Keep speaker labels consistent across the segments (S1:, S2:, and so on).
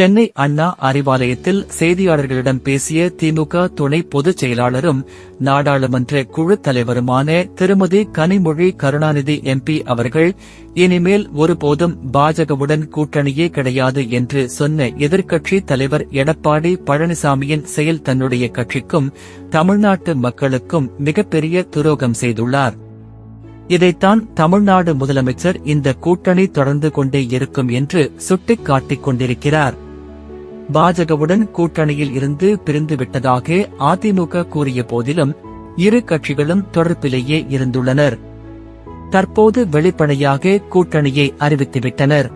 S1: சென்னை அண்ணா அறிவாலயத்தில் செய்தியாளர்களிடம் பேசிய திமுக துணை பொதுச் செயலாளரும் நாடாளுமன்ற குழு தலைவருமான திருமதி கனிமொழி கருணாநிதி எம்பி அவர்கள் இனிமேல் ஒருபோதும் பாஜகவுடன் கூட்டணியே கிடையாது என்று சொன்ன எதிர்க்கட்சி தலைவர் எடப்பாடி பழனிசாமியின் செயல் தன்னுடைய கட்சிக்கும் தமிழ்நாட்டு மக்களுக்கும் மிகப்பெரிய துரோகம் செய்துள்ளார். இதைத்தான் தமிழ்நாடு முதலமைச்சர் இந்த கூட்டணி தொடர்ந்து கொண்டே இருக்கும் என்று சுட்டிக்காட்டிக் கொண்டிருக்கிறார். பாஜகவுடன் கூட்டணியில் இருந்து பிரிந்து விட்டதாக அதிமுக கூறிய போதிலும் இரு கட்சிகளும் தொடர்பிலேயே இருந்துள்ளனர். தற்போது வெளிப்படையாக கூட்டணியை அறிவித்துவிட்டனர்.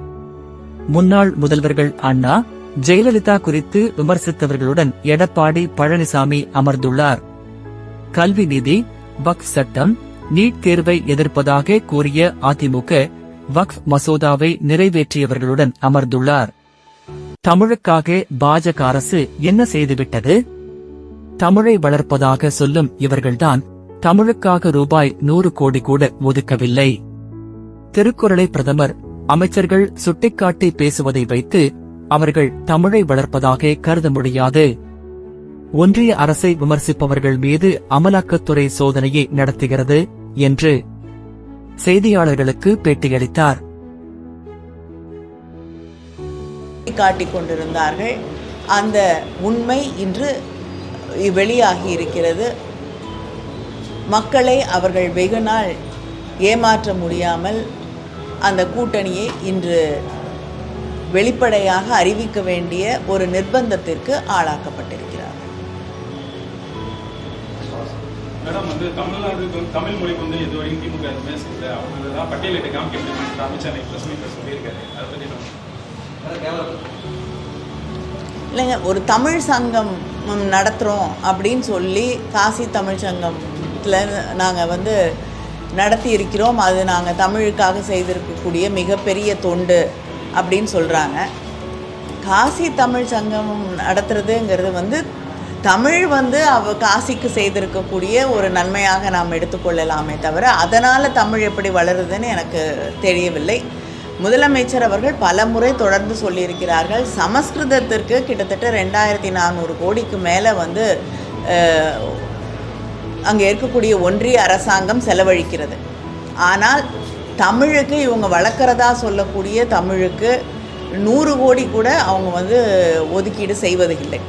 S1: முன்னாள் முதல்வர்கள் அண்ணா ஜெயலலிதா குறித்து விமர்சித்தவர்களுடன் எடப்பாடி பழனிசாமி அமர்ந்துள்ளார். கல்வி நிதி வக்ஃப் சட்டம் நீட் தேர்வை எதிர்ப்பதாக கூறிய அதிமுக வக்ஃப் மசோதாவை நிறைவேற்றியவர்களுடன் அமர்ந்துள்ளார். தமிழுக்காக பாஜக அரசு என்ன செய்துவிட்டது? தமிழை வளர்ப்பதாக சொல்லும் இவர்கள்தான் தமிழுக்காக ரூபாய் நூறு கோடி கூட ஒதுக்கவில்லை. திருக்குறளை பிரதமர் அமைச்சர்கள் சுட்டிக்காட்டி பேசுவதை வைத்து அவர்கள் தமிழை வளர்ப்பதாக கருத முடியாது. ஒன்றிய அரசை விமர்சிப்பவர்கள் மீது அமலாக்கத்துறை சோதனையை நடத்துகிறது என்று செய்தியாளர்களுக்கு பேட்டியளித்தார்.
S2: சுட்டிக்காட்டி கொண்டிருந்தார்கள். அந்த உண்மை இன்று வெளியாகி இருக்கிறது. மக்களை அவர்கள் வெகு நாள் ஏமாற்ற முடியாமல் அந்த கூட்டணியை இன்று வெளிப்படையாக அறிவிக்க வேண்டிய ஒரு நிர்பந்தத்திற்கு ஆளாக்கப்பட்டிருக்கிறார்
S3: மேடம் வந்து தமிழ்நாடு தமிழ் மொழி வந்து திமுக எதுவுமே செய்யல அவங்க தான் பட்டியலிட்டு காமிக்க அமித்ஷா பிரஸ் சொல்லியிருக்காரு. அதை பற்றி நம்ம
S2: இல்லைங்க ஒரு தமிழ் சங்கம் நடத்துகிறோம் அப்படின்னு சொல்லி காசி தமிழ் சங்கத்தில் நாங்கள் வந்து நடத்தி இருக்கிறோம். அது நாங்கள் தமிழுக்காக செய்திருக்கக்கூடிய மிகப்பெரிய தொண்டு அப்படின்னு சொல்கிறாங்க காசி தமிழ் சங்கம் நடத்துறதுங்கிறது வந்து தமிழ் வந்து அவ காசிக்கு செய்திருக்கக்கூடிய ஒரு நன்மையாக நாம் எடுத்துக்கொள்ளலாமே தவிர அதனால் தமிழ் எப்படி வளருதுன்னு எனக்கு தெரியவில்லை. முதலமைச்சர் அவர்கள் பல முறை தொடர்ந்து சொல்லியிருக்கிறார்கள். சமஸ்கிருதத்திற்கு கிட்டத்தட்ட ரெண்டாயிரத்தி நானூறு கோடிக்கு மேலே வந்து அங்கே இருக்கக்கூடிய ஒன்றிய அரசாங்கம் செலவழிக்கிறது. ஆனால் தமிழுக்கு இவங்க வளர்க்குறதா சொல்லக்கூடிய தமிழுக்கு நூறு கோடி கூட அவங்க வந்து ஒதுக்கீடு செய்வது இல்லை.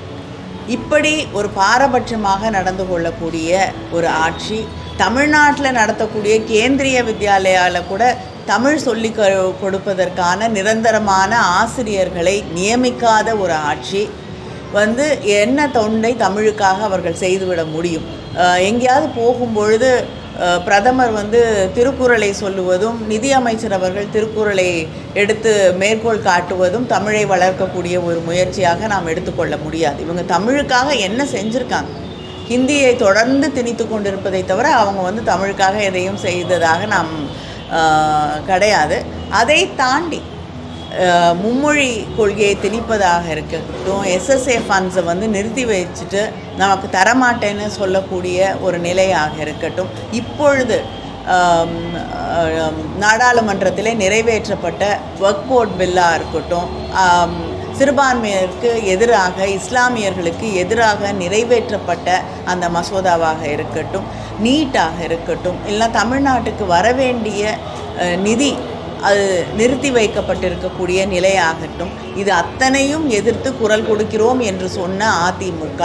S2: இப்படி ஒரு பாரபட்சமாக நடந்து கொள்ளக்கூடிய ஒரு ஆட்சி தமிழ்நாட்டில் நடத்தக்கூடிய கேந்திரிய வித்யாலயாவில் கூட தமிழ் சொல்லி கொடுப்பதற்கான நிரந்தரமான ஆசிரியர்களை நியமிக்காத ஒரு ஆட்சி வந்து என்ன தொண்டை தமிழுக்காக அவர்கள் செய்துவிட முடியும்? எங்கேயாவது போகும்பொழுது பிரதமர் வந்து திருக்குறளை சொல்லுவதும் நிதியமைச்சர் அவர்கள் திருக்குறளை எடுத்து மேற்கோள் காட்டுவதும் தமிழை வளர்க்கக்கூடிய ஒரு முயற்சியாக நாம் எடுத்துக்கொள்ள முடியாது. இவங்க தமிழுக்காக என்ன செஞ்சுருக்காங்க? ஹிந்தியை தொடர்ந்து திணித்து கொண்டிருப்பதை தவிர அவங்க வந்து தமிழுக்காக எதையும் செய்ததாக நாம் கிடையாது. அதை தாண்டி மும்மொழி கொள்கையை திணிப்பதாக இருக்கட்டும் எஸ்எஸ்ஏ ஃபண்ட்ஸை வந்து நிறுத்தி வச்சுட்டு நமக்கு தரமாட்டேன்னு சொல்லக்கூடிய ஒரு நிலையாக இருக்கட்டும் இப்பொழுது நாடாளுமன்றத்தில் நாடாளுமன்றத்திலே நிறைவேற்றப்பட்ட ஒர்க் போர்ட் பில்லாக இருக்கட்டும் சிறுபான்மையருக்கு எதிராக இஸ்லாமியர்களுக்கு எதிராக நிறைவேற்றப்பட்ட அந்த மசோதாவாக இருக்கட்டும் நீட்டாக இருக்கட்டும். இல்லை தமிழ்நாட்டுக்கு வரவேண்டிய வேண்டிய நிதி அது நிறுத்தி வைக்கப்பட்டிருக்கக்கூடிய நிலையாகட்டும். இது அத்தனையும் எதிர்த்து குரல் கொடுக்கிறோம் என்று சொன்ன அதிமுக.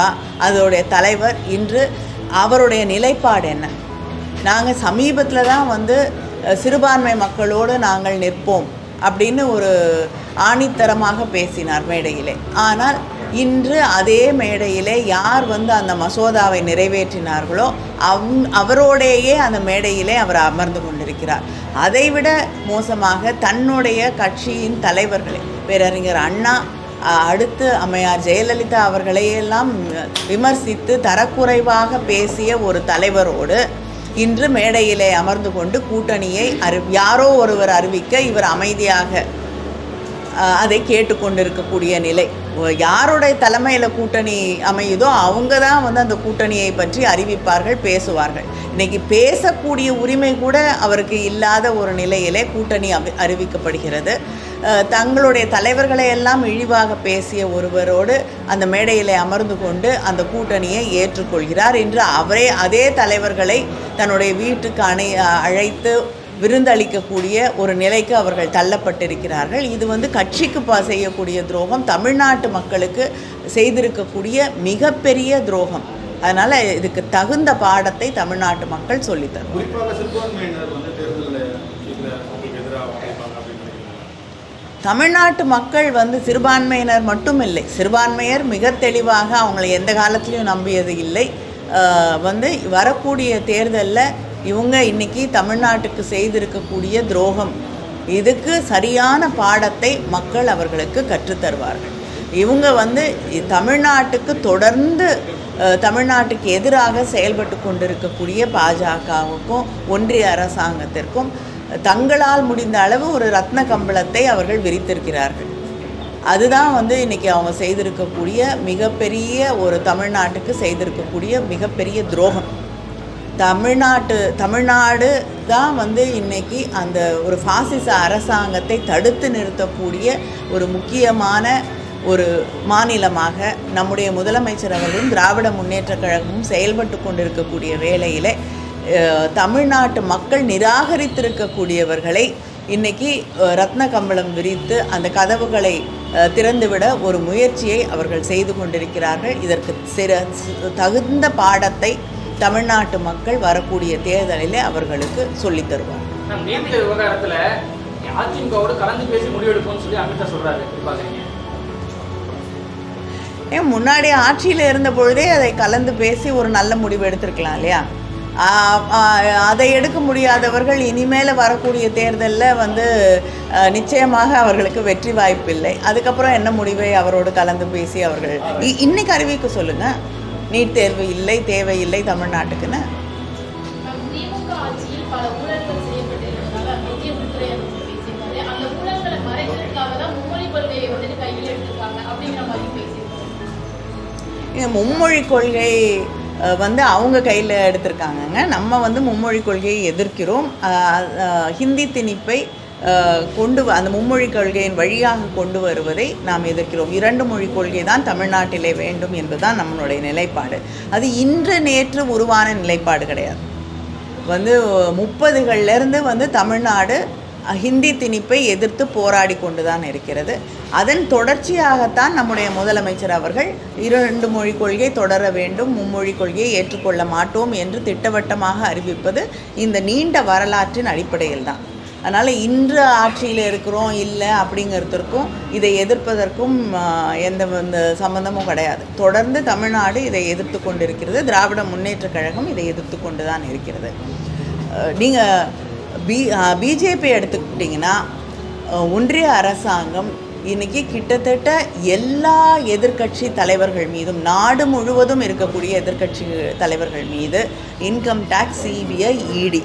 S2: அதோடைய தலைவர் இன்று அவருடைய நிலைப்பாடு என்ன? நாங்கள் சமீபத்தில் தான் வந்து சிறுபான்மை மக்களோடு நாங்கள் நிற்போம் அப்படின்னு ஒரு ஆணித்தரமாக பேசினார் மேடையிலே. ஆனால் இன்று அதே மேடையிலே யார் வந்து அந்த மசோதாவை நிறைவேற்றினார்களோ அவ் அவரோடையே அந்த மேடையிலே அவர் அமர்ந்து கொண்டிருக்கிறார். அதைவிட மோசமாக தன்னுடைய கட்சியின் தலைவர்களை பேரறிஞர் அண்ணா அடுத்து அம்மையார் ஜெயலலிதா அவர்களையெல்லாம் விமர்சித்து தரக்குறைவாக பேசிய ஒரு தலைவரோடு இன்று மேடையிலே அமர்ந்து கொண்டு கூட்டணியை அறி யாரோ ஒருவர் அறிவிக்க இவர் அமைதியாக அதை கேட்டுக்கொண்டிருக்கக்கூடிய நிலை. யாருடைய தலைமையில் கூட்டணி அமையுதோ அவங்க தான் வந்து அந்த கூட்டணியை பற்றி அறிவிப்பார்கள் பேசுவார்கள். இன்னைக்கு பேசக்கூடிய உரிமை கூட அவருக்கு இல்லாத ஒரு நிலையிலே கூட்டணி அறிவிக்கப்படுகிறது. தங்களுடைய தலைவர்களை எல்லாம் இழிவாக பேசிய ஒருவரோடு அந்த மேடையிலே அமர்ந்து கொண்டு அந்த கூட்டணியை ஏற்றுக்கொள்கிறார். என்று அவரே அதே தலைவர்களை தன்னுடைய வீட்டுக்கு அணை அழைத்து விருந்தளிக்கக்கூடிய ஒரு நிலைக்கு அவர்கள் தள்ளப்பட்டிருக்கிறார்கள். இது வந்து கட்சிக்கு ப செய்யக்கூடிய துரோகம் தமிழ்நாட்டு மக்களுக்கு செய்திருக்கக்கூடிய மிகப்பெரிய துரோகம். அதனால் இதுக்கு தகுந்த பாடத்தை தமிழ்நாட்டு மக்கள் சொல்லித் தருவாங்க
S4: குறிப்பாக சிறுபான்மையினர் வந்து தேர்தலில் இதில் உங்களுக்கு எதிராக வாக்களிப்பாங்க அப்படின்னு நினைக்கிறீங்களா?
S2: தமிழ்நாட்டு மக்கள் வந்து சிறுபான்மையினர் மட்டும் இல்லை சிறுபான்மையர் மிக தெளிவாக அவங்களை எந்த காலத்திலையும் நம்பியது இல்லை. வந்து வரக்கூடிய தேர்தலில் இவங்க இன்னைக்கு தமிழ்நாட்டுக்கு செய்திருக்கக்கூடிய துரோகம். இதுக்கு சரியான பாடத்தை மக்கள் அவர்களுக்கு கற்றுத்தருவார்கள். இவங்க வந்து தமிழ்நாட்டுக்கு தொடர்ந்து தமிழ்நாட்டுக்கு எதிராக செயல்பட்டு கொண்டிருக்கக்கூடிய பாஜகவுக்கும் ஒன்றிய அரசாங்கத்திற்கும் தங்களால் முடிந்த அளவு ஒரு ரத்ன கம்பளத்தை அவர்கள் விரித்திருக்கிறார்கள். அதுதான் வந்து இன்னைக்கு அவங்க செய்திருக்கக்கூடிய மிகப்பெரிய ஒரு தமிழ்நாட்டுக்கு செய்திருக்கக்கூடிய மிகப்பெரிய துரோகம். தமிழ்நாட்டு தமிழ்நாடு தான் வந்து இன்றைக்கி அந்த ஒரு ஃபாசிச அரசாங்கத்தை தடுத்து நிறுத்தக்கூடிய ஒரு முக்கியமான ஒரு மாநிலமாக நம்முடைய முதலமைச்சர் அவர்களும் திராவிட முன்னேற்றக் கழகமும் செயல்பட்டு கொண்டிருக்கக்கூடிய வேளையில் தமிழ்நாட்டு மக்கள் நிராகரித்திருக்கக்கூடியவர்களை இன்றைக்கி ரத்ன கம்பளம் விரித்து அந்த கதவுகளை திறந்துவிட ஒரு முயற்சியை அவர்கள் செய்து கொண்டிருக்கிறார்கள். இதற்கு சிற தகுந்த பாடத்தை தமிழ்நாட்டு மக்கள் வரக்கூடிய தேர்தலிலே அவர்களுக்கு சொல்லித் தருவார்.
S5: விவகாரத்துல அதிமுகவோட கலந்து பேசி முடிவெடுப்போம்னு சொல்லி அமித்ஷா சொல்றாரு.
S2: ஏன் முன்னாடி ஆட்சியில் இருந்த பொழுதே அதை கலந்து பேசி ஒரு நல்ல முடிவு எடுத்திருக்கலாம் இல்லையா? அதை எடுக்க முடியாதவர்கள் இனிமேல் வரக்கூடிய தேர்தலில் வந்து நிச்சயமாக அவர்களுக்கு வெற்றி வாய்ப்பில்லை. அதுக்கப்புறம் என்ன முடிவை அவரோடு கலந்து பேசி அவர்கள் இன்னைக்கு அறிவிக்க சொல்லுங்கள் நீட் தேர்வு இல்லை தேவையில்லை தமிழ்நாட்டுக்குன்னு?
S6: மும்மொழி
S2: கொள்கை வந்து அவங்க கையில் எடுத்திருக்காங்கங்க. நம்ம வந்து மும்மொழி கொள்கையை எதிர்க்கிறோம். ஹிந்தி திணிப்பை கொண்டு அந்த மும்மொழி கொள்கையின் வழியாக கொண்டு வருவதை நாம் எதிர்க்கிறோம். இரண்டு மொழி கொள்கை தான் தமிழ்நாட்டிலே வேண்டும் என்பதுதான் நம்மளுடைய நிலைப்பாடு. அது இன்று நேற்று உருவான நிலைப்பாடு கிடையாது. வந்து முப்பதுகள்லேருந்து வந்து தமிழ்நாடு ஹிந்தி திணிப்பை எதிர்த்து போராடி கொண்டு தான் இருக்கிறது. அதன் தொடர்ச்சியாகத்தான் நம்முடைய முதலமைச்சர் அவர்கள் இரண்டு மொழி கொள்கை தொடர வேண்டும் மும்மொழி கொள்கையை ஏற்றுக்கொள்ள மாட்டோம் என்று திட்டவட்டமாக அறிவிப்பது இந்த நீண்ட வரலாற்றின் அடிப்படையில் தான் அதனால் இன்று ஆட்சியில் இருக்கிறோம் இல்லை அப்படிங்கிறதுக்கும் இதை எதிர்ப்பதற்கும் எந்த இந்த சம்பந்தமும் கிடையாது. தொடர்ந்து தமிழ்நாடு இதை எதிர்த்து கொண்டிருக்கிறது. திராவிட முன்னேற்றக் கழகம் இதை எதிர்த்து கொண்டு தான் இருக்கிறது நீங்கள் பி பிஜேபி எடுத்துக்கிட்டிங்கன்னா ஒன்றிய அரசாங்கம் இன்னைக்கு கிட்டத்தட்ட எல்லா எதிர்க்கட்சி தலைவர்கள் மீதும் நாடு முழுவதும் இருக்கக்கூடிய எதிர்க்கட்சி தலைவர்கள் மீது இன்கம் டேக்ஸ் சிபிஐ இடி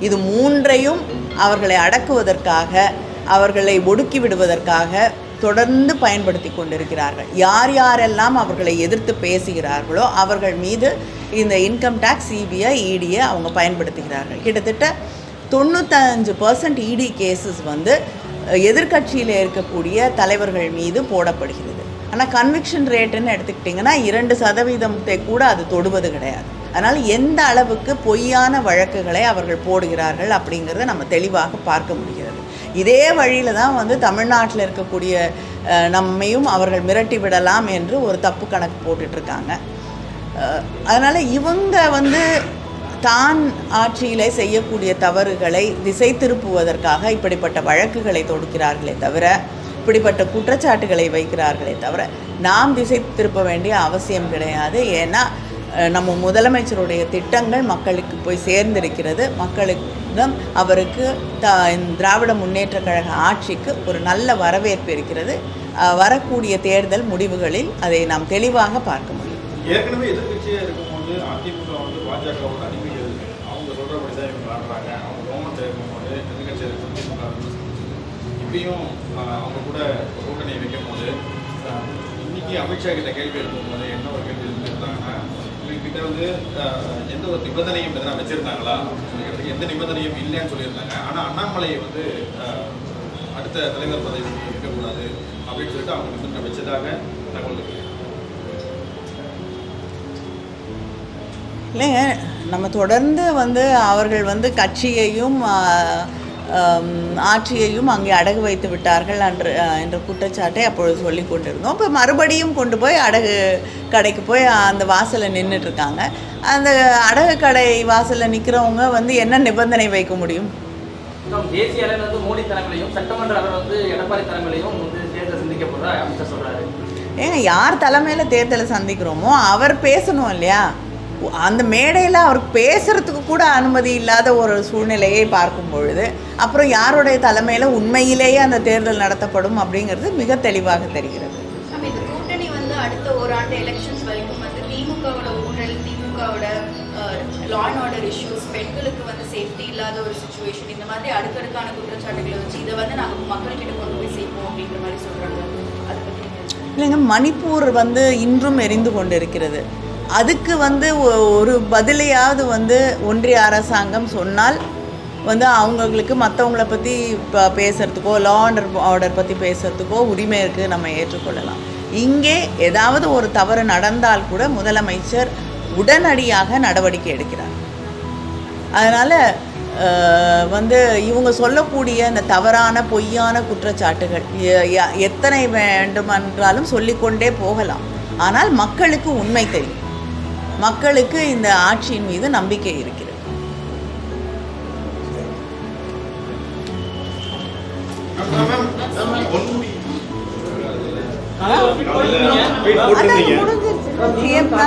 S2: இது மூன்றையும் அவர்களை அடக்குவதற்காக அவர்களை ஒடுக்கி விடுவதற்காக தொடர்ந்து பயன்படுத்தி கொண்டிருக்கிறார்கள். யார் யாரெல்லாம் அவர்களை எதிர்த்து பேசுகிறார்களோ அவர்கள் மீது இந்த இன்கம் டேக்ஸ் சிபிஐ இடியை அவங்க பயன்படுத்துகிறார்கள். கிட்டத்தட்ட தொண்ணூத்தஞ்சு பர்சன்ட் இடி கேசஸ் வந்து எதிர்க்கட்சியில் இருக்கக்கூடிய தலைவர்கள் மீது போடப்படுகிறது. ஆனால் கன்விக்ஷன் ரேட்டுன்னு எடுத்துக்கிட்டிங்கன்னா இரண்டு சதவீதத்தை கூட அது தொடுவது கிடையாது. அதனால் எந்த அளவுக்கு பொய்யான வழக்குகளை அவர்கள் போடுகிறார்கள் அப்படிங்கிறத நம்ம தெளிவாக பார்க்க முடிகிறது. இதே வழியில் தான் வந்து தமிழ்நாட்டில் இருக்கக்கூடிய நம்மையும் அவர்கள் மிரட்டி விடலாம் என்று ஒரு தப்பு கணக்கு போட்டுட்ருக்காங்க அதனால் இவங்க வந்து தான் ஆட்சியிலே செய்யக்கூடிய தவறுகளை திசை திருப்புவதற்காக இப்படிப்பட்ட வழக்குகளை தொடுக்கிறார்களே தவிர இப்படிப்பட்ட குற்றச்சாட்டுகளை வைக்கிறார்களே தவிர நாம் திசை திருப்ப வேண்டிய அவசியம் கிடையாது. ஏன்னா நம்ம முதலமைச்சருடைய திட்டங்கள் மக்களுக்கு போய் சேர்ந்திருக்கிறது. மக்களுக்கும் அவருக்கு த திராவிட முன்னேற்ற கழக ஆட்சிக்கு ஒரு நல்ல வரவேற்பு இருக்கிறது. வரக்கூடிய தேர்தல் முடிவுகளில் அதை நாம் தெளிவாக பார்க்க முடியும்.
S4: ஏற்கனவே எதிர்கட்சியாக இருக்கும்போது அதிமுக வந்து பாஜகவோட அடிமைகள் அவங்க சொல்கிறபடி தான் இவங்க ஆடுறாங்க. அவங்க கவர்மெண்ட்டில் இருக்கும்போது எதிர்கட்சியாக இருக்கும் திமுக இப்பயும் அவங்க கூட கூட்டணி வைக்கும் போது இன்னைக்கு அமித்ஷா கிட்ட கேள்வி எழுப்பும்போது என்ன ஒரு கேள்வி வந்து எந்த ஒரு நிபந்தனையும் எதனா வச்சிருந்தாங்களா? எந்த நிபந்தனையும் இல்லைன்னு சொல்லியிருந்தாங்க. ஆனால் அண்ணாமலையை வந்து அடுத்த தலைவர் பதவி இருக்கக்கூடாது அப்படின்னு சொல்லிட்டு அவங்க நிபந்தனை வச்சதாக தகவல் இருக்கு.
S2: இல்லைங்க நம்ம தொடர்ந்து வந்து அவர்கள் வந்து கட்சியையும் ஆட்சியையும் அங்கே அடகு வைத்து விட்டார்கள் என்ற என்ற குற்றச்சாட்டை அப்பொழுது சொல்லி கொண்டிருந்தோம். இப்போ மறுபடியும் கொண்டு போய் அடகு கடைக்கு போய் அந்த வாசலில் நின்றுட்டு இருக்காங்க. அந்த அடகு கடை வாசலில் நிற்கிறவங்க வந்து என்ன நிபந்தனை வைக்க முடியும்?
S5: தேசிய அளவில் வந்து மோடி தலைமையிலையும் சட்டமன்ற அளவில் வந்து எடப்பாடி தலைமையிலையும் வந்து தேர்தல் சந்திக்க போறதா அமித்ஷா சொல்றாரு.
S2: ஏங்க யார் தலைமையில் தேர்தலை சந்திக்கிறோமோ அவர் பேசணும் இல்லையா? அந்த மேடையில் அவர் பேசுறதுக்கு கூட அனுமதி இல்லாத ஒரு சூழ்நிலையை பார்க்கும் பொழுது அப்புறம் யாருடைய தலைமையில் உண்மையிலேயே அந்த தேர்தல் நடத்தப்படும் அப்படிங்கிறது மிக தெளிவாக தெரிகிறது.
S7: கூட்டணி வந்து அடுத்த ஓராண்டு எலெக்ஷன்ஸ் வரைக்கும் வந்து திமுகவோட ஊழல் திமுகவோட லா அண்ட் ஆர்டர் இஷ்யூஸ் பெண்களுக்கு வந்து சேஃப்டி இல்லாத ஒரு சுச்சுவேஷன் இந்த மாதிரி அடுக்கடுக்கான குற்றச்சாட்டுகளை வச்சு இதை வந்து நாங்கள் மக்கள்கிட்ட கொண்டு போய் சேர்ப்போம் அப்படின்ற மாதிரி சொல்றாங்க. அதை பற்றி
S2: இல்லைங்க மணிப்பூர் வந்து இன்றும் எரிந்து கொண்டிருக்கிறது. அதுக்கு வந்து ஒ- ஒரு பதிலையாவது வந்து ஒன்றிய அரசாங்கம் சொன்னால் வந்து அவங்களுக்கு மற்றவங்கள பற்றி இப்போ பேசுகிறதுக்கோ லா ஆர்டர் ஆர்டர் பற்றி பேசுகிறதுக்கோ உரிமை இருக்குது நம்ம ஏற்றுக்கொள்ளலாம். இங்கே ஏதாவது ஒரு தவறு நடந்தால் கூட முதலமைச்சர் உடனடியாக நடவடிக்கை எடுக்கிறார். அதனால் வந்து இவங்க சொல்லக்கூடிய அந்த தவறான பொய்யான குற்றச்சாட்டுகள் எத்தனை வேண்டுமென்றாலும் சொல்லிக்கொண்டே போகலாம். ஆனால் மக்களுக்கு உண்மை தெரியும். மக்களுக்கு இந்த ஆட்சியின் மீது நம்பிக்கை இருக்கிறது.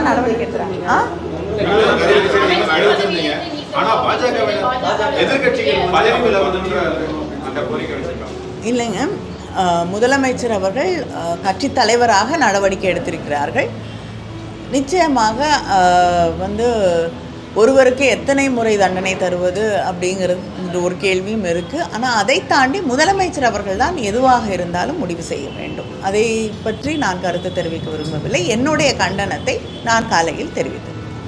S2: நடவடிக்கை இல்லைங்க. முதலமைச்சர் அவர்கள் கட்சித் தலைவராக நடவடிக்கை எடுத்திருக்கிறார்கள். நிச்சயமாக வந்து ஒருவருக்கு எத்தனை முறை தண்டனை தருவது அப்படிங்கிறது ஒரு கேள்வியும் இருக்குது ஆனால் அதை தாண்டி முதலமைச்சர் அவர்கள் தான் எதுவாக இருந்தாலும் முடிவு செய்ய வேண்டும். அதை பற்றி நான் கருத்து தெரிவிக்க விரும்பவில்லை. என்னுடைய கண்டனத்தை நான் காலையில் தெரிவித்தேன்.